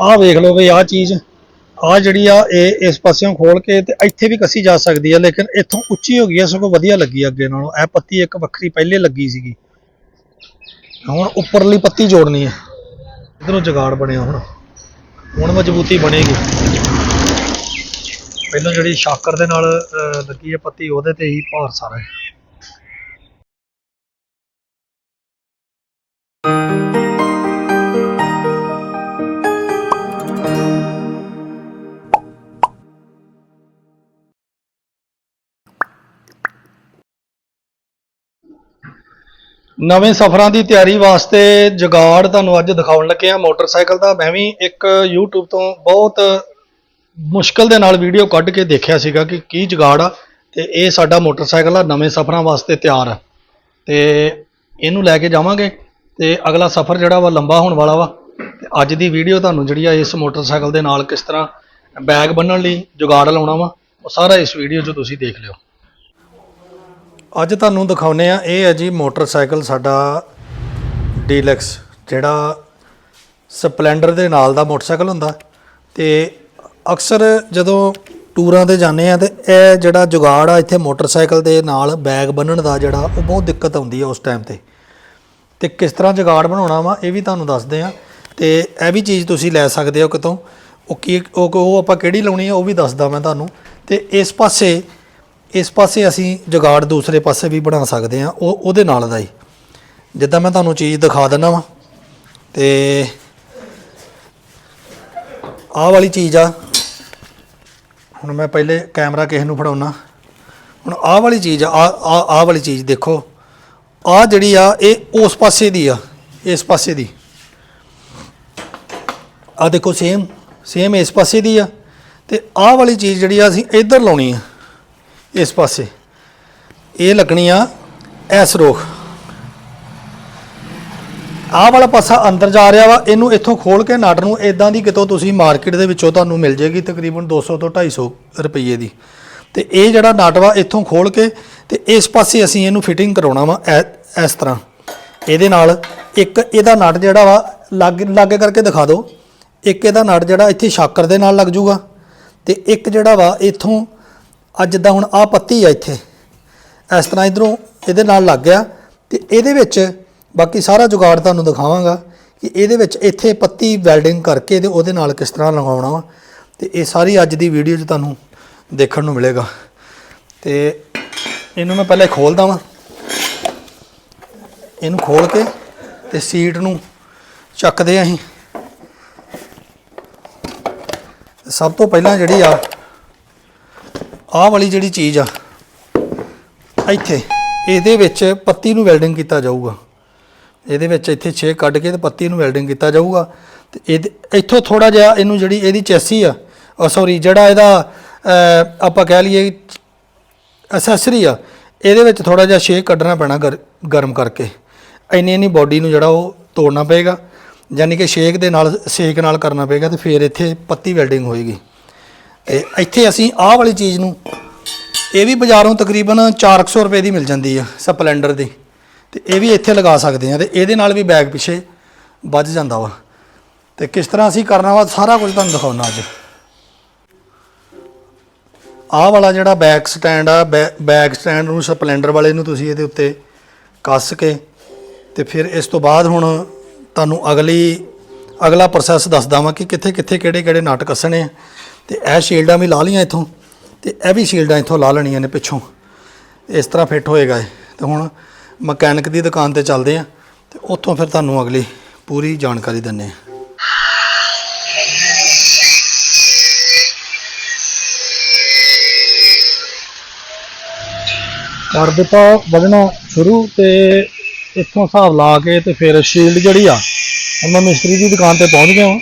ਆਹ ਵੇਖ ਲਓ ਵੀ ਆਹ ਚੀਜ਼, ਆਹ ਜਿਹੜੀ ਆ, ਇਹ ਇਸ ਪਾਸਿਓਂ ਖੋਲ ਕੇ ਤੇ ਇੱਥੇ ਵੀ ਕੱਸੀ ਜਾ ਸਕਦੀ ਆ, ਲੇਕਿਨ ਇੱਥੋਂ ਉੱਚੀ ਹੋ ਗਈ ਆ, ਸਗੋਂ ਵਧੀਆ ਲੱਗੀ ਅੱਗੇ ਨਾਲੋਂ। ਇਹ ਪੱਤੀ ਇੱਕ ਵੱਖਰੀ ਪਹਿਲੇ ਲੱਗੀ ਸੀਗੀ। ਹੁਣ ਉੱਪਰਲੀ ਪੱਤੀ ਜੋੜਨੀ ਆ। ਇਧਰੋਂ ਜਗਾੜ ਬਣਿਆ ਹੁਣ। ਹੁਣ ਮਜ਼ਬੂਤੀ ਬਣੇਗੀ। ਪਹਿਲਾਂ ਜਿਹੜੀ ਸ਼ਾਕਰ ਦੇ ਨਾਲ ਲੱਗੀ ਹੈ ਪੱਤੀ, ਉਹਦੇ ਤੇ ਹੀ ਭਾਰ ਸਾਰਾ ਹੈ। ਨਵੇਂ ਸਫ਼ਰਾਂ ਦੀ ਤਿਆਰੀ ਵਾਸਤੇ ਜਗਾੜ ਤੁਹਾਨੂੰ ਅੱਜ ਦਿਖਾਉਣ ਲੱਗੇ ਆ ਮੋਟਰਸਾਈਕਲ ਦਾ ਮੈਂ ਵੀ ਇੱਕ YouTube ਤੋਂ ਬਹੁਤ ਮੁਸ਼ਕਲ ਦੇ ਨਾਲ ਵੀਡੀਓ ਕੱਢ ਕੇ ਦੇਖਿਆ ਸੀਗਾ ਕਿ ਕੀ ਜਗਾੜ ਆ ਤੇ ਇਹ ਸਾਡਾ ਮੋਟਰਸਾਈਕਲ ਆ, ਨਵੇਂ ਸਫ਼ਰਾਂ ਵਾਸਤੇ ਤਿਆਰ ਆ। ਤੇ ਇਹਨੂੰ ਲੈ ਕੇ ਜਾਵਾਂਗੇ ਤੇ ਅਗਲਾ ਸਫ਼ਰ ਜਿਹੜਾ ਵਾ ਲੰਬਾ ਹੋਣ ਵਾਲਾ ਵਾ। ਤੇ ਅੱਜ ਦੀ ਵੀਡੀਓ ਤੁਹਾਨੂੰ ਜਿਹੜੀ ਆ ਇਸ ਮੋਟਰਸਾਈਕਲ ਦੇ ਨਾਲ ਕਿਸ ਤਰ੍ਹਾਂ ਬੈਗ ਬੰਨਣ ਲਈ ਜੁਗਾੜ ਲਾਉਣਾ ਵਾ, ਉਹ ਸਾਰਾ ਇਸ ਵੀਡੀਓ 'ਚ ਤੁਸੀਂ ਦੇਖ ਲਿਓ। ਅੱਜ ਤੁਹਾਨੂੰ ਦਿਖਾਉਨੇ ਆ ਇਹ ਹੈ ਜੀ ਮੋਟਰਸਾਈਕਲ ਸਾਡਾ ਡੀਲਕਸ, ਜਿਹੜਾ ਸਪਲੈਂਡਰ ਦੇ ਨਾਲ ਦਾ ਮੋਟਰਸਾਈਕਲ ਹੁੰਦਾ। ਤੇ ਅਕਸਰ ਜਦੋਂ ਟੂਰਾਂ ਤੇ ਜਾਂਦੇ ਆ ਤੇ ਇਹ ਜਿਹੜਾ ਜੁਗਾੜ ਆ, ਇੱਥੇ ਮੋਟਰਸਾਈਕਲ ਦੇ ਨਾਲ ਬੈਗ ਬੰਨਣ ਦਾ ਜਿਹੜਾ, ਉਹ ਬਹੁਤ ਦਿੱਕਤ ਆਉਂਦੀ ਆ ਉਸ ਟਾਈਮ ਤੇ। ਤੇ ਕਿਸ ਤਰ੍ਹਾਂ ਜੁਗਾੜ ਬਣਾਉਣਾ ਵਾ, ਇਹ ਵੀ ਤੁਹਾਨੂੰ ਦੱਸਦੇ ਆ ਤੇ ਇਹ ਵੀ ਚੀਜ਼ ਤੁਸੀਂ ਲੈ ਸਕਦੇ ਹੋ ਕਿਤੋਂ। ਉਹ ਕੀ ਉਹ ਆਪਾਂ ਕਿਹੜੀ ਲਾਉਣੀ ਆ, ਉਹ ਵੀ ਦੱਸਦਾ ਮੈਂ ਤੁਹਾਨੂੰ। ਤੇ ਇਸ ਪਾਸੇ ਇਸ ਪਾਸੇ ਅਸੀਂ ਜੁਗਾੜ ਦੂਸਰੇ ਪਾਸੇ ਵੀ ਬਣਾ ਸਕਦੇ ਆ ਉਹ ਉਹਦੇ ਨਾਲ ਦਾ ਹੀ। ਜਿੱਦਾਂ ਮੈਂ ਤੁਹਾਨੂੰ ਚੀਜ਼ ਦਿਖਾ ਦਿੰਦਾ ਵਾਂ, ਤੇ ਆਹ ਵਾਲੀ ਚੀਜ਼ ਆ। ਹੁਣ ਮੈਂ ਪਹਿਲੇ ਕੈਮਰਾ ਕਿਸੇ ਨੂੰ ਫੜਾਉਣਾ ਹੁਣ ਆਹ ਵਾਲੀ ਚੀਜ਼ ਆ ਆ ਆਹ- ਆਹ ਵਾਲੀ ਚੀਜ਼ ਦੇਖੋ। ਆਹ ਜਿਹੜੀ ਆ, ਇਹ ਉਸ ਪਾਸੇ ਦੀ ਆ, ਇਸ ਪਾਸੇ ਦੀ। ਆ ਦੇਖੋ ਸੇਮ ਸੇਮ ਇਸ ਪਾਸੇ ਦੀ ਆ। ਤੇ ਆਹ ਵਾਲੀ ਚੀਜ਼ ਜਿਹੜੀ ਆ, ਅਸੀਂ ਇੱਧਰ ਲਾਉਣੀ ਆ। ਇਸ ਪਾਸੇ। ਇਹ ਲੱਗਣੀ ਆ ਐਸ ਰੋਖ। ਆਹ ਵਾਲਾ ਪਾਸਾ ਅੰਦਰ ਜਾ ਰਿਹਾ ਵਾ, ਇਹਨੂੰ ਇੱਥੋਂ ਖੋਲ ਕੇ ਨਟ ਨੂੰ ਇਦਾਂ ਦੀ ਕਿਤੋਂ ਤੁਸੀਂ ਮਾਰਕੀਟ ਦੇ ਵਿੱਚੋਂ ਤੁਹਾਨੂੰ ਮਿਲ ਜੇਗੀ ਤਕਰੀਬਨ 200 ਤੋਂ 250 ਰੁਪਏ ਦੀ। ਤੇ ਇਹ ਜਿਹੜਾ ਨਟ ਵਾ, ਇੱਥੋਂ ਖੋਲ ਕੇ ਤੇ ਇਸ ਪਾਸੇ ਅਸੀਂ ਇਹਨੂੰ ਫਿਟਿੰਗ ਕਰਾਉਣਾ ਵਾ ਐ- ਇਸ ਤਰ੍ਹਾਂ। ਇਹਦੇ ਨਾਲ ਇੱਕ ਇਹਦਾ ਨਟ ਜਿਹੜਾ ਵਾ, ਲੱਗ ਲੱਗ ਕਰਕੇ ਦਿਖਾ ਦਿਓ। ਇੱਕ ਇਹਦਾ ਨਟ ਜਿਹੜਾ ਇੱਥੇ ਸ਼ਾਕਰ ਦੇ ਨਾਲ ਲੱਗ ਜੂਗਾ। ਤੇ ਇੱਕ ਜਿਹੜਾ ਵਾ, ਇੱਥੋਂ ਅੱਜ ਜਿੱਦਾਂ ਹੁਣ ਆ ਪੱਤੀ ਆ ਇੱਥੇ। ਇਸ ਤਰ੍ਹਾਂ ਇਧਰੋਂ ਇਹਦੇ ਨਾਲ ਲੱਗ ਗਿਆ ਤੇ ਇਹਦੇ ਵਿੱਚ ਬਾਕੀ ਸਾਰਾ ਜੁਗਾੜ ਤੁਹਾਨੂੰ ਦਿਖਾਵਾਂਗਾ ਕਿ ਇਹਦੇ ਵਿੱਚ ਇੱਥੇ ਪੱਤੀ ਵੈਲਡਿੰਗ ਕਰਕੇ ਤੇ ਉਹਦੇ ਨਾਲ ਕਿਸ ਤਰ੍ਹਾਂ ਲਗਾਉਣਾ ਵਾ। ਤੇ ਇਹ ਸਾਰੀ ਅੱਜ ਦੀ ਵੀਡੀਓ 'ਚ ਤੁਹਾਨੂੰ ਦੇਖਣ ਨੂੰ ਮਿਲੇਗਾ। ਤੇ ਇਹਨੂੰ ਮੈਂ ਪਹਿਲੇ ਖੋਲਦਾ ਵਾਂ। ਇਹਨੂੰ ਖੋਲ ਕੇ ਤੇ ਸੀਟ ਨੂੰ ਚੱਕਦੇ ਆਂ ਅਸੀਂ। ਸਭ ਤੋਂ ਪਹਿਲਾਂ ਜਿਹੜੀ ਆ ਆਹ ਵਾਲੀ ਜਿਹੜੀ ਚੀਜ਼ ਆ, ਇੱਥੇ, ਇਹਦੇ ਵਿੱਚ ਪੱਤੀ ਨੂੰ ਵੈਲਡਿੰਗ ਕੀਤਾ ਜਾਊਗਾ। ਇਹਦੇ ਵਿੱਚ ਇੱਥੇ ਛੇ ਕੱਢ ਕੇ ਤੇ ਪੱਤੀ ਨੂੰ ਵੈਲਡਿੰਗ ਕੀਤਾ ਜਾਊਗਾ। ਤੇ ਇਹਦੇ, ਇੱਥੋਂ ਥੋੜਾ ਜਿਹਾ ਇਹਨੂੰ ਜਿਹੜੀ ਇਹਦੀ ਚੈਸੀ ਆ ਸੌਰੀ ਜਿਹੜਾ ਇਹਦਾ ਆਪਾਂ ਕਹਿ ਲਈਏ ਐਸੈਸਰੀ ਆ, ਇਹਦੇ ਵਿੱਚ ਥੋੜਾ ਜਿਹਾ ਛੇ ਕੱਢਣਾ ਪੈਣਾ ਗਰ- ਗਰਮ ਕਰਕੇ। ਇੰਨੀ ਇੰਨੀ ਬਾਡੀ ਨੂੰ ਜਿਹੜਾ ਉਹ ਤੋੜਨਾ ਪਏਗਾ, ਯਾਨੀ ਕਿ ਸ਼ੇਕ ਦੇ ਨਾਲ, ਸੇਕ ਨਾਲ ਕਰਨਾ ਪਏਗਾ ਤੇ ਫਿਰ ਇੱਥੇ ਪੱਤੀ ਵੈਲਡਿੰਗ ਹੋਏਗੀ। ਤੇ ਇੱਥੇ ਅਸੀਂ ਆਹ ਵਾਲੀ ਚੀਜ਼ ਨੂੰ, ਇਹ ਵੀ ਬਾਜ਼ਾਰੋਂ ਤਕਰੀਬਨ 400 ਰੁਪਏ ਦੀ ਮਿਲ ਜਾਂਦੀ ਆ ਸਪਲੈਂਡਰ ਦੀ। ਤੇ ਇਹ ਵੀ ਇੱਥੇ ਲਗਾ ਸਕਦੇ ਆ ਤੇ ਇਹਦੇ ਨਾਲ ਵੀ ਬੈਗ ਪਿੱਛੇ ਵੱਜ ਜਾਂਦਾ ਵਾ। ਤੇ ਕਿਸ ਤਰ੍ਹਾਂ ਅਸੀਂ ਕਰਨਾ ਵਾ, ਸਾਰਾ ਕੁਝ ਤੁਹਾਨੂੰ ਦਿਖਾਉਣਾ ਅੱਜ। ਆਹ ਵਾਲਾ ਜਿਹੜਾ ਬੈਕ ਸਟੈਂਡ ਆ, ਬੈ- ਬੈਕ ਸਟੈਂਡ ਨੂੰ ਸਪਲੈਂਡਰ ਵਾਲੇ ਨੂੰ ਤੁਸੀਂ ਇਹਦੇ ਉੱਤੇ ਕੱਸ ਕੇ ਤੇ ਫਿਰ ਇਸ ਤੋਂ ਬਾਅਦ ਹੁਣ ਤੁਹਾਨੂੰ ਅਗਲੀ, ਅਗਲਾ ਪ੍ਰੋਸੈਸ ਦੱਸਦਾ ਵਾਂ ਕਿ ਕਿੱਥੇ ਕਿੱਥੇ ਕਿਹੜੇ ਕਿਹੜੇ ਨਟ ਕੱਸਣੇ ਆ। ਤੇ ਇਹ ਸ਼ੀਲਡਾਂ ਵੀ ਲਾ ਲੀਆਂ ਇੱਥੋਂ, ਤੇ ਇਹ ਵੀ ਸ਼ੀਲਡਾਂ ਇੱਥੋਂ ਲਾ ਲੈਣੀਆਂ ਨੇ ਪਿੱਛੋਂ। ਇਸ ਤਰ੍ਹਾਂ ਫਿੱਟ ਹੋਏਗਾ ਇਹ। ਤੇ ਹੁਣ ਮਕੈਨਿਕ ਦੀ ਦੁਕਾਨ ਤੇ ਚੱਲਦੇ ਆ ਤੇ ਉੱਥੋਂ ਫਿਰ ਤੁਹਾਨੂੰ ਅਗਲੀ ਪੂਰੀ ਜਾਣਕਾਰੀ ਦਿੰਨੇ ਆ ਕਰ ਦਿੱਤਾ ਵਧਣਾ ਸ਼ੁਰੂ ਤੇ ਇੱਥੋਂ ਹਿਸਾਬ ਲਾ ਕੇ ਤੇ ਫਿਰ ਸ਼ੀਲਡ ਜਿਹੜੀ ਆ, ਹੁਣ ਮੈਂ ਮਿਸਤਰੀ ਦੀ ਦੁਕਾਨ ਤੇ ਪਹੁੰਚ ਗਿਆ ਹਾਂ।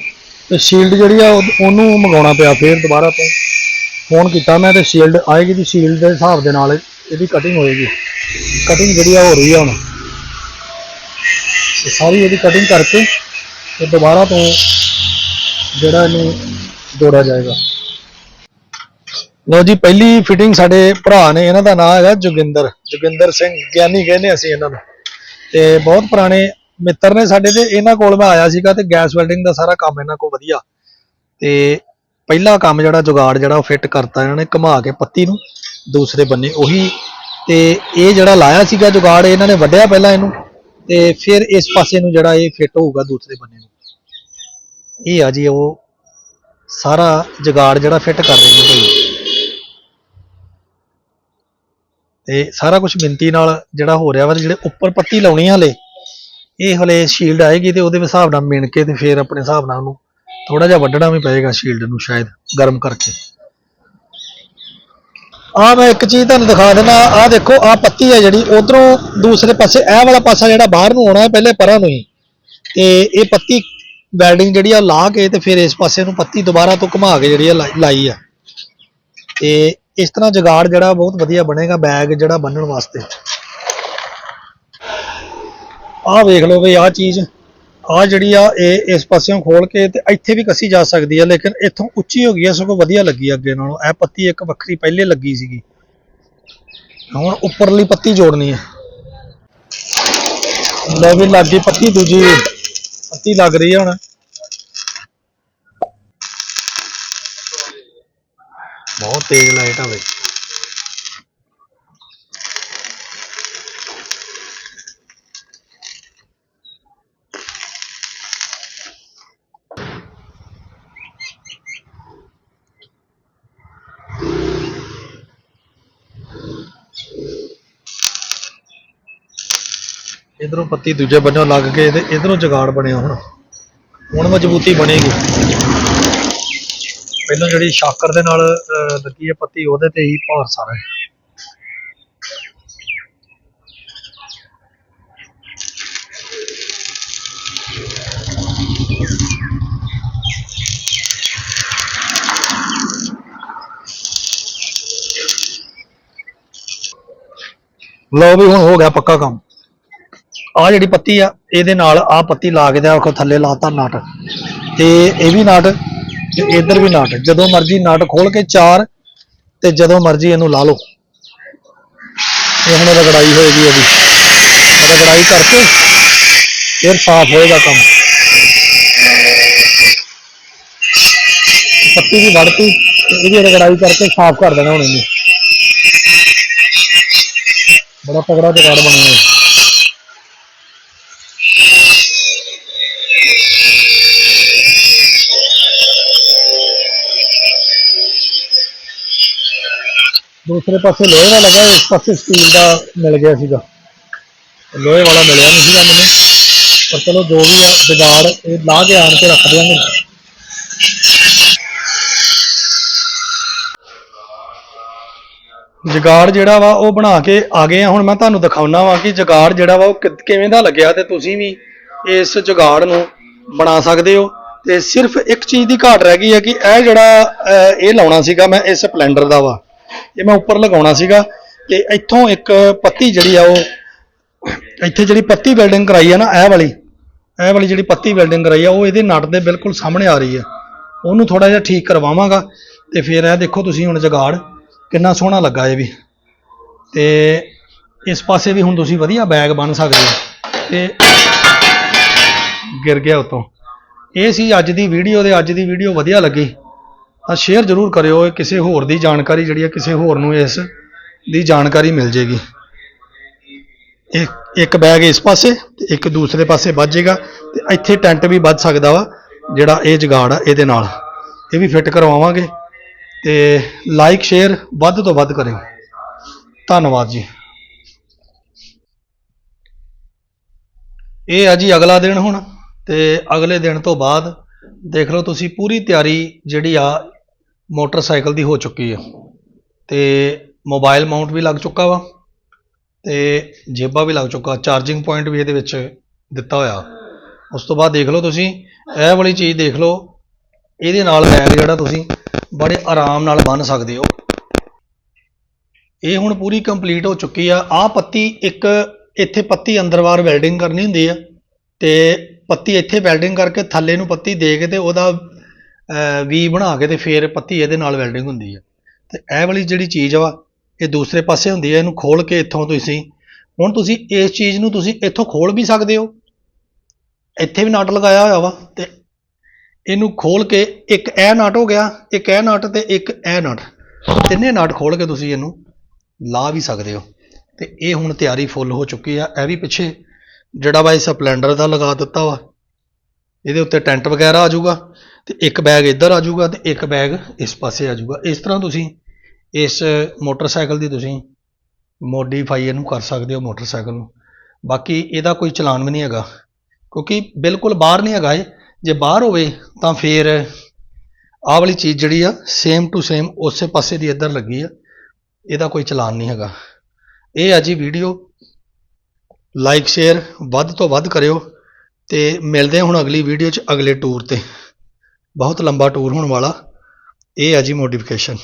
ਤੇ ਸ਼ੀਲਡ ਜਿਹੜੀ ਆ, ਉਹ- ਉਹਨੂੰ ਮੰਗਾਉਣਾ ਪਿਆ ਫਿਰ ਦੁਬਾਰਾ ਤੋਂ। ਫੋਨ ਕੀਤਾ ਮੈਂ ਤੇ ਸ਼ੀਲਡ ਆਏਗੀ ਦੀ ਸ਼ੀਲਡ ਦੇ ਹਿਸਾਬ ਦੇ ਨਾਲ ਇਹਦੀ ਕਟਿੰਗ ਹੋਏਗੀ। ਕਟਿੰਗ ਜਿਹੜੀ ਆ ਹੋ ਰਹੀ ਆ ਹੁਣ। ਤੇ ਸਾਰੀ ਇਹਦੀ ਕਟਿੰਗ ਕਰਕੇ ਤੇ ਦੁਬਾਰਾ ਤੋਂ ਜਿਹੜਾ ਇਹਨੂੰ ਜੋੜਿਆ ਜਾਏਗਾ। ਲੋ ਜੀ, ਪਹਿਲੀ ਫਿਟਿੰਗ ਸਾਡੇ ਭਰਾ ਨੇ, ਇਹਨਾਂ ਦਾ ਨਾਮ ਹੈਗਾ ਜੋਗਿੰਦਰ। ਜੋਗਿੰਦਰ ਸਿੰਘ ਗਿਆਨੀ ਕਹਿੰਦੇ ਅਸੀਂ ਇਹਨਾਂ ਨੂੰ। ਤੇ ਬਹੁਤ ਪੁਰਾਣੇ ਮਿੱਤਰ ਨੇ ਸਾਡੇ ਤੇ ਇਹਨਾਂ ਕੋਲ ਮੈਂ ਆਇਆ ਸੀਗਾ ਤੇ ਗੈਸ ਵੈਲਡਿੰਗ ਦਾ ਸਾਰਾ ਕੰਮ ਇਹਨਾਂ ਕੋਲ ਵਧੀਆ। ਤੇ ਪਹਿਲਾ ਕੰਮ ਜਿਹੜਾ ਜੁਗਾੜ ਜਿਹੜਾ ਉਹ ਫਿੱਟ ਕਰਤਾ ਇਹਨਾਂ ਨੇ ਘੁਮਾ ਕੇ ਪੱਤੀ ਨੂੰ, ਦੂਸਰੇ ਬੰਨੇ ਉਹੀ। ਤੇ ਇਹ ਜਿਹੜਾ ਲਾਇਆ ਸੀਗਾ ਜੁਗਾੜ, ਇਹਨਾਂ ਨੇ ਵੱਢਿਆ ਪਹਿਲਾਂ ਇਹਨੂੰ, ਤੇ ਫਿਰ ਇਸ ਪਾਸੇ ਨੂੰ ਜਿਹੜਾ ਇਹ ਫਿੱਟ ਹੋਊਗਾ ਦੂਸਰੇ ਬੰਨੇ ਨੂੰ। ਇਹ ਆ ਜੀ ਉਹ ਸਾਰਾ ਜੁਗਾੜ ਜਿਹੜਾ ਫਿੱਟ ਕਰ ਰਹੇ ਨੇ ਭਾਈ। ਤੇ ਸਾਰਾ ਕੁਝ ਮਿੰਤੀ ਨਾਲ ਜਿਹੜਾ ਹੋ ਰਿਹਾ ਵਾ, ਜਿਹੜੇ ਉੱਪਰ ਪੱਤੀ ਲਾਉਣੀ ਆ ਹਲੇ ਇਹ ਹਲੇ ਸ਼ੀਲਡ ਆਏਗੀ ਤੇ ਉਹਦੇ ਹਿਸਾਬ ਨਾਲ ਮਿਣ ਕੇ ਤੇ ਫਿਰ ਆਪਣੇ ਹਿਸਾਬ ਨਾਲ ਉਹਨੂੰ ਥੋੜਾ ਜਿਹਾ ਵੱਢਣਾ ਵੀ ਪਏਗਾ ਸ਼ੀਲਡ ਨੂੰ ਸ਼ਾਇਦ ਗਰਮ ਕਰਕੇ। ਆ ਮੈਂ ਇੱਕ ਚੀਜ਼ ਤੁਹਾਨੂੰ ਦਿਖਾ ਦਿੰਦਾ ਆ ਦੇਖੋ ਆ ਪੱਤੀ ਹੈ ਜਿਹੜੀ, ਉਧਰੋਂ ਦੂਸਰੇ ਪਾਸੇ, ਇਹ ਵਾਲਾ ਪਾਸਾ ਜਿਹੜਾ ਬਾਹਰ ਨੂੰ ਆਉਣਾ ਹੈ, ਪਹਿਲੇ ਪਰਾਂ ਨੂੰ ਹੀ। ਤੇ ਇਹ ਪੱਤੀ ਵੈਲਡਿੰਗ ਜਿਹੜੀ ਆ, ਉਹ ਲਾ ਕੇ ਤੇ ਫਿਰ ਇਸ ਪਾਸੇ ਨੂੰ ਪੱਤੀ ਦੁਬਾਰਾ ਤੋਂ ਘੁਮਾ ਕੇ ਜਿਹੜੀ ਆ, ਲਾਈ- ਲਾਈ ਆ। ਤੇ ਇਸ ਤਰ੍ਹਾਂ ਜਗਾੜ ਜਿਹੜਾ ਬਹੁਤ ਵਧੀਆ ਬਣੇਗਾ, ਬੈਗ ਜਿਹੜਾ ਬੰਨਣ ਵਾਸਤੇ। ਆਹ ਵੇਖ ਲਓ ਵੀ ਆਹ ਚੀਜ਼, ਆਹ ਜਿਹੜੀ ਆ, ਇਹ ਇਸ ਪਾਸਿਓਂ ਖੋਲ ਕੇ ਤੇ ਇੱਥੇ ਵੀ ਕੱਸੀ ਜਾ ਸਕਦੀ ਆ, ਲੇਕਿਨ ਇੱਥੋਂ ਉੱਚੀ ਹੋ ਗਈ ਆ, ਸਗੋਂ ਵਧੀਆ ਲੱਗੀ ਅੱਗੇ ਨਾਲੋਂ। ਇਹ ਪੱਤੀ ਇੱਕ ਵੱਖਰੀ ਪਹਿਲੇ ਲੱਗੀ ਸੀਗੀ। ਹੁਣ ਉੱਪਰਲੀ ਪੱਤੀ ਜੋੜਨੀ ਹੈ ਲੈ ਵੀ ਲੱਗ ਗਈ ਪੱਤੀ ਦੂਜੀ ਪੱਤੀ ਲੱਗ ਰਹੀ ਆ ਹੁਣ। ਬਹੁਤ ਤੇਜ਼ ਲਾਈਟ ਆ ਬਈ। ਇਧਰੋਂ ਪੱਤੀ ਦੂਜੇ ਬੰਨੋਂ ਲੱਗ ਕੇ ਤੇ ਇਧਰੋਂ ਜਗਾੜ ਬਣਿਆ ਹੁਣ। ਹੁਣ ਮਜ਼ਬੂਤੀ ਬਣੇਗੀ। ਪਹਿਲਾਂ ਜਿਹੜੀ ਸ਼ਾਕਰ ਦੇ ਨਾਲ ਅਹ, ਲੱਗੀ ਹੈ ਪੱਤੀ ਉਹਦੇ ਤੇ ਹੀ ਭਾਰ ਸਾਰਾ ਹੈ। ਲਓ ਵੀ ਹੁਣ ਹੋ ਗਿਆ ਪੱਕਾ ਕੰਮ। ਆ ਜਿਹੜੀ ਪੱਤੀ ਆ, ਇਹਦੇ ਨਾਲ ਆ ਪੱਤੀ ਲਾ ਕੇ ਤੇ ਆਖੋ ਥੱਲੇ ਲਾਤਾ ਨਟ। ਤੇ ਇਹ ਵੀ ਨਾਟ ਤੇ ਇਧਰ ਵੀ ਨਾਟ। ਜਦੋਂ ਮਰਜ਼ੀ ਨਟ ਖੋਲ ਕੇ ਚਾਰ ਤੇ ਜਦੋਂ ਮਰਜ਼ੀ ਇਹਨੂੰ ਲਾ ਲਓ। ਇਹ ਹੁਣ ਰਗੜਾਈ ਹੋਏਗੀ ਇਹਦੀ। ਰਗੜਾਈ ਕਰਕੇ ਫਿਰ ਸਾਫ਼ ਹੋਏਗਾ ਕੰਮ। ਪੱਤੀ ਵੀ ਵੜਤੀ ਤੇ ਇਹਦੀ ਰਗੜਾਈ ਕਰਕੇ ਸਾਫ਼ ਕਰ ਦੇਣਾ ਹੁਣ ਇਹਨੂੰ। ਬੜਾ ਤਗੜਾ ਜਗਾੜ ਬਣਿਆ ਹੈ ਦੂਸਰੇ ਪਾਸੇ ਲੋਹੇ ਦਾ ਲੱਗਾ ਇਸ ਪਾਸੇ ਸਟੀਲ ਦਾ ਮਿਲ ਗਿਆ ਸੀਗਾ। ਲੋਹੇ ਵਾਲਾ ਮਿਲਿਆ ਨਹੀਂ ਸੀਗਾ ਮੈਨੂੰ। ਪਰ ਚਲੋ ਜੋ ਵੀ ਆ ਜੁਗਾੜ ਇਹ ਲਾ ਕੇ ਆਣ ਕੇ ਰੱਖ ਦਿਆਂਗੇ। ਜਗਾੜ ਜਿਹੜਾ ਵਾ ਉਹ ਬਣਾ ਕੇ ਆ ਗਏ ਆ। ਹੁਣ ਮੈਂ ਤੁਹਾਨੂੰ ਦਿਖਾਉਣਾ ਵਾ ਕਿ ਜਗਾੜ ਜਿਹੜਾ ਵਾ ਉਹ ਕਿਵੇਂ ਦਾ ਲੱਗਿਆ ਤੇ ਤੁਸੀਂ ਵੀ ਇਸ ਜਗਾੜ ਨੂੰ ਬਣਾ ਸਕਦੇ ਹੋ। ਤੇ ਸਿਰਫ ਇੱਕ ਚੀਜ਼ ਦੀ ਘਾਟ ਰਹਿ ਗਈ ਹੈ ਕਿ ਇਹ ਜਿਹੜਾ ਅਹ, ਇਹ ਲਾਉਣਾ ਸੀਗਾ ਮੈਂ ਇਹ ਸਪਲੈਂਡਰ ਦਾ ਵਾ। ਇਹ ਮੈਂ ਉੱਪਰ ਲਗਾਉਣਾ ਸੀਗਾ ਤੇ ਇੱਥੋਂ ਇੱਕ ਪੱਤੀ ਜਿਹੜੀ ਆ ਉਹ, ਇੱਥੇ ਜਿਹੜੀ ਪੱਤੀ ਵੈਲਡਿੰਗ ਕਰਾਈ ਆ ਨਾ, ਇਹ ਵਾਲੀ ਇਹ ਵਾਲੀ ਜਿਹੜੀ ਪੱਤੀ ਵੈਲਡਿੰਗ ਕਰਾਈ ਆ, ਉਹ ਇਹਦੇ ਨਟ ਦੇ ਬਿਲਕੁਲ ਸਾਹਮਣੇ ਆ ਰਹੀ ਆ। ਉਹਨੂੰ ਥੋੜਾ ਜਿਹਾ ਠੀਕ ਕਰਵਾਵਾਂਗਾ ਤੇ ਫਿਰ ਇਹ ਦੇਖੋ ਤੁਸੀਂ ਹੁਣ ਜਗਾੜ ਕਿੰਨਾ ਸੋਹਣਾ ਲੱਗਾ ਇਹ ਵੀ। ਤੇ ਇਸ ਪਾਸੇ ਵੀ ਹੁਣ ਤੁਸੀਂ ਵਧੀਆ ਬੈਗ ਬਣ ਸਕਦੇ ਹੋ। ਤੇ ਗਿਰ ਗਿਆ ਉਤੋਂ। ਇਹ ਸੀ ਅੱਜ ਦੀ ਵੀਡੀਓ ਦੇ ਅੱਜ ਦੀ ਵੀਡੀਓ ਵਧੀਆ ਲੱਗੀ। ਤਾਂ ਸ਼ੇਅਰ ਜ਼ਰੂਰ ਕਰਿਓ, ਇਹ ਕਿਸੇ ਹੋਰ ਦੀ ਜਾਣਕਾਰੀ ਜਿਹੜੀ ਹੈ, ਕਿਸੇ ਹੋਰ ਨੂੰ ਇਸ ਦੀ ਜਾਣਕਾਰੀ ਮਿਲ ਜੇਗੀ। ਇੱਕ ਇੱਕ ਬੈਗ ਇਸ ਪਾਸੇ ਤੇ ਇੱਕ ਦੂਸਰੇ ਪਾਸੇ ਵੱਜ ਜਾਏਗਾ ਤੇ ਇੱਥੇ ਟੈਂਟ ਵੀ ਵੱਜ ਸਕਦਾ ਵਾ, ਜਿਹੜਾ ਇਹ ਜਗਾੜ ਆ ਇਹਦੇ ਨਾਲ। ਇਹ ਵੀ ਫਿੱਟ ਕਰਵਾਵਾਂਗੇ ਤੇ ਲਾਈਕ ਸ਼ੇਅਰ ਵੱਧ ਤੋਂ ਵੱਧ ਕਰਿਓ। ਧੰਨਵਾਦ ਜੀ। ਇਹ ਆ ਜੀ ਅਗਲਾ ਦਿਨ ਹੁਣ ਤੇ ਅਗਲੇ ਦਿਨ ਤੋਂ ਬਾਅਦ ਦੇਖ ਲਓ ਤੁਸੀਂ, ਪੂਰੀ ਤਿਆਰੀ ਜਿਹੜੀ ਆ ਮੋਟਰਸਾਈਕਲ ਦੀ ਹੋ ਚੁੱਕੀ ਆ। ਤੇ ਮੋਬਾਈਲ ਮਾਊਂਟ ਵੀ ਲੱਗ ਚੁੱਕਾ ਵਾ ਤੇ ਜੇਬਾਂ ਵੀ ਲੱਗ ਚੁੱਕਾ, ਚਾਰਜਿੰਗ ਪੁਆਇੰਟ ਵੀ ਇਹਦੇ ਵਿੱਚ ਦਿੱਤਾ ਹੋਇਆ। ਉਸ ਤੋਂ ਬਾਅਦ ਦੇਖ ਲਓ ਤੁਸੀਂ, ਇਹ ਵਾਲੀ ਚੀਜ਼ ਦੇਖ ਲਓ, ਇਹਦੇ ਨਾਲ ਬੈਗ ਜਿਹੜਾ ਤੁਸੀਂ ਬੜੇ ਆਰਾਮ ਨਾਲ ਬੰਨ ਸਕਦੇ ਹੋ। ਇਹ ਹੁਣ ਪੂਰੀ ਕੰਪਲੀਟ ਹੋ ਚੁੱਕੀ ਆ। ਆਹ ਪੱਤੀ ਇੱਕ, ਇੱਥੇ ਪੱਤੀ ਅੰਦਰਵਾਰ ਵੈਲਡਿੰਗ ਕਰਨੀ ਹੁੰਦੀ ਆ ਤੇ ਪੱਤੀ ਇੱਥੇ ਵੈਲਡਿੰਗ ਕਰਕੇ ਥੱਲੇ ਨੂੰ ਪੱਤੀ ਦੇ ਕੇ ਤੇ ਉਹਦਾ ਵੀ ਬਣਾ ਕੇ ਤੇ ਫੇਰ ਪੱਤੀ ਇਹਦੇ ਨਾਲ ਵੈਲਡਿੰਗ ਹੁੰਦੀ ਆ। ਤੇ ਇਹ ਵਾਲੀ ਜਿਹੜੀ ਚੀਜ਼ ਵਾ ਇਹ ਦੂਸਰੇ ਪਾਸੇ ਹੁੰਦੀ ਹੈ ਇਹਨੂੰ ਖੋਲ ਕੇ ਇੱਥੋਂ ਤੁਸੀਂ, ਹੁਣ ਤੁਸੀਂ ਇਸ ਚੀਜ਼ ਨੂੰ ਤੁਸੀਂ ਇੱਥੋਂ ਖੋਲ ਵੀ ਸਕਦੇ ਹੋ। ਇੱਥੇ ਵੀ ਨਟ ਲਗਾਇਆ ਹੋਇਆ ਵਾ ਤੇ ਇਹਨੂੰ ਖੋਲ ਕੇ ਇੱਕ ਇਹ ਨਟ ਹੋ ਗਿਆ, ਇੱਕ ਇਹ ਨਟ ਤੇ ਇੱਕ ਇਹ ਨਟ। ਤਿੰਨੇ ਨਟ ਖੋਲ ਕੇ ਤੁਸੀਂ ਇਹਨੂੰ ਲਾ ਵੀ ਸਕਦੇ ਹੋ। ਤੇ ਇਹ ਹੁਣ ਤਿਆਰੀ ਫੁੱਲ ਹੋ ਚੁੱਕੀ ਆ, ਇਹ ਵੀ ਪਿੱਛੇ ਜਿਹੜਾ ਵਾ ਇਹ ਸਪਲੈਂਡਰ ਦਾ ਲਗਾ ਦਿੱਤਾ ਵਾ, ਇਹਦੇ ਉੱਤੇ ਟੈਂਟ ਵਗੈਰਾ ਆ ਜਾਊਗਾ ਤੇ ਇੱਕ ਬੈਗ ਇੱਧਰ ਆ ਜਾਊਗਾ ਤੇ ਇੱਕ ਬੈਗ ਇਸ ਪਾਸੇ ਆ ਜਾਊਗਾ। ਇਸ ਤਰ੍ਹਾਂ ਤੁਸੀਂ ਇਸ ਮੋਟਰਸਾਈਕਲ ਦੀ ਤੁਸੀਂ ਮੋਡੀਫਾਈ ਇਹਨੂੰ ਕਰ ਸਕਦੇ ਹੋ ਮੋਟਰਸਾਈਕਲ ਨੂੰ। ਬਾਕੀ ਇਹਦਾ ਕੋਈ ਚਲਾਨ ਵੀ ਨਹੀਂ ਹੈਗਾ, ਕਿਉਂਕਿ ਬਿਲਕੁਲ ਬਾਹਰ ਨਹੀਂ ਹੈਗਾ ਇਹ। ਜੇ ਬਾਹਰ ਹੋਵੇ ਤਾਂ ਫਿਰ ਆਹ ਵਾਲੀ ਚੀਜ਼ ਜਿਹੜੀ ਆ ਸੇਮ ਟੂ ਸੇਮ ਉਸੇ ਪਾਸੇ ਦੀ ਇੱਧਰ ਲੱਗੀ ਆ, ਇਹਦਾ ਕੋਈ ਚਲਾਨ ਨਹੀਂ ਹੈਗਾ। ਇਹ ਆ ਜੀ ਵੀਡੀਓ ਲਾਈਕ ਸ਼ੇਅਰ ਵੱਧ ਤੋਂ ਵੱਧ ਕਰਿਓ ਤੇ ਮਿਲਦੇ ਹਾਂ ਹੁਣ ਅਗਲੀ ਵੀਡੀਓ 'ਚ ਅਗਲੇ ਟੂਰ ਤੇ। ਬਹੁਤ ਲੰਬਾ ਟੂਰ ਹੋਣ ਵਾਲਾ। ਇਹ ਆ ਜੀ ਮੋਡੀਫਿਕੇਸ਼ਨ